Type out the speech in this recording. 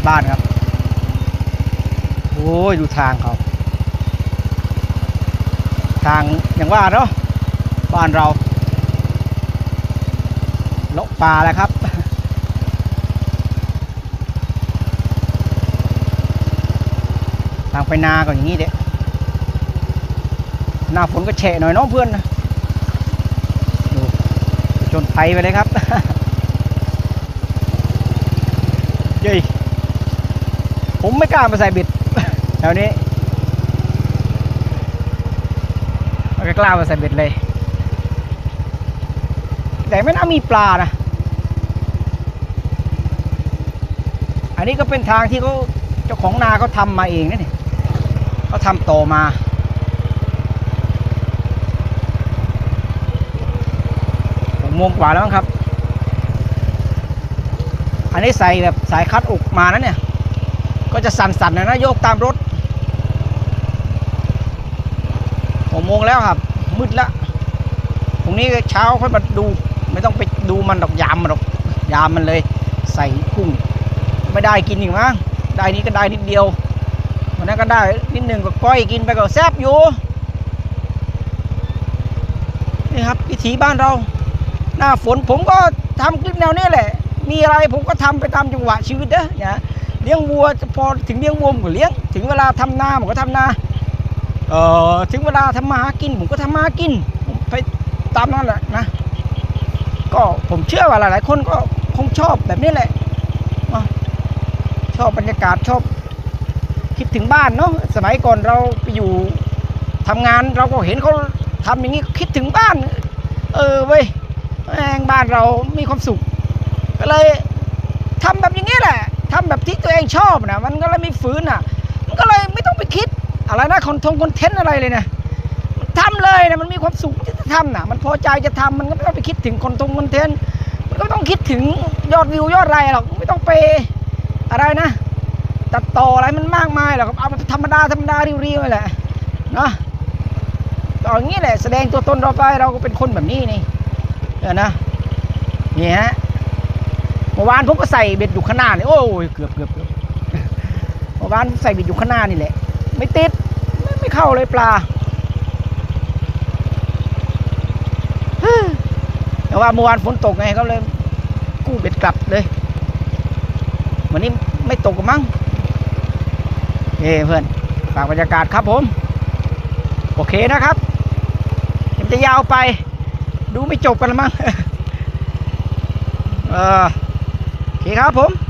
บบ้านครับ โอ้ย ดูทางเขาทางอย่างว่าเนาะบ้านเราลกป่าแล้วครับ ทางไปนาก็อย่างนี้เด็หน้าฝนก็แฉะหน่อยเน้องเพื่อนนะดูจนไทยไปเลยครับ เย้ ผมไม่กล้ามาใส่บิดแถวนี้ไม่กล้ามาใส่บ็ดเลย แต่ไม่น่ามีปลานะ อันนี้ก็เป็นทางที่เขาเจ้าของนาเขาทำมาเองนะนี่เขาทำต่อมาหกโมงกว่าแล้วครับ อันนี้ใส่แบบสายคัดอกมานะเนี่ย ก็จะสั่นๆนะนะโยกตามรถหกโมงแล้วครับ มืดแล้วพรุ่งนี้เช้าค่อยมาดู ไม่ต้องไปดูมันดอกยามมันดอกยามมันเลย ใส่กุ้งไม่ได้กินอีกมั้งได้นี้ก็ได้นิดเดียววันนั้นก็ได้นิดหนึ่งก็ก้อยกินไปก็แซบอยู่นี่ครับวิถีบ้านเรา หน้าฝนผมก็ทำคลิปแนวนี้แหละ มีอะไรผมก็ทำไปตามจังหวะชีวิตเด้อเนี่ย เลี้ยงวัวพอถึงเลี้ยงวัวผมก็เลี้ยง ถึงเวลาทำนาผมก็ทำนาเอ่อถึงเวลาทำมาหากินผมก็ทำมาหากินไปตามนั้นแหละนะก็ผมเชื่อว่าหลาย ๆ คนก็คงชอบแบบนี้แหละชอบบรรยากาศชอบคิดถึงบ้านเนาะสมัยก่อนเราไปอยู่ทำงานเราก็เห็นเขาทำอย่างนี้คิดถึงบ้าน เออเว้ยแม่งบ้านเรามีความสุขก็เลยทำแบบอย่างนี้แหละ แบบที่ตัวเองชอบนะมันก็เลยไม่ฝืนอะ มันก็เลยไม่ต้องไปคิดอะไรนะคอนทงคอนเทนต์อะไรเลยนะทำเลยนะมันมีความสุขที่จะทำนะมันพอใจจะทำมันก็ไม่ต้องไปคิดถึงคอนทงคอนเทนต์มันก็ไม่ต้องคิดถึงยอดวิวยอดอะไรหรอกไม่ต้องไปอะไรนะตัดต่ออะไรมันมากมายหรอกเอาแบบธรรมดาธรรมดาเรียวๆนี่แหละเนาะอย่างนี้แหละแสดงตัวตนเราไปเราก็เป็นคนแบบนี้นี่เออนะนี่ฮะ มื่อวานผมก็ใส่เบ็ดอยู่ข้างหน้านี่โอ้ยเกือบเกือบเกือบเมื่อวานใส่เบิดอยู่ข้างหน้านี่แหละ ไม่ติดไม่ไม่เข้าเลยปลาแต่ว่าเมื่อวานฝนตกไงเขาเลยกู้เบ็ดกลับเลยวันนี้ไม่ตกกมั้งเอ้เพื่อนฝากบรรยากาศครับผม โอเคนะครับมันจะยาวไป ดูไม่จบกันละมั้งเออ โอเคครับผม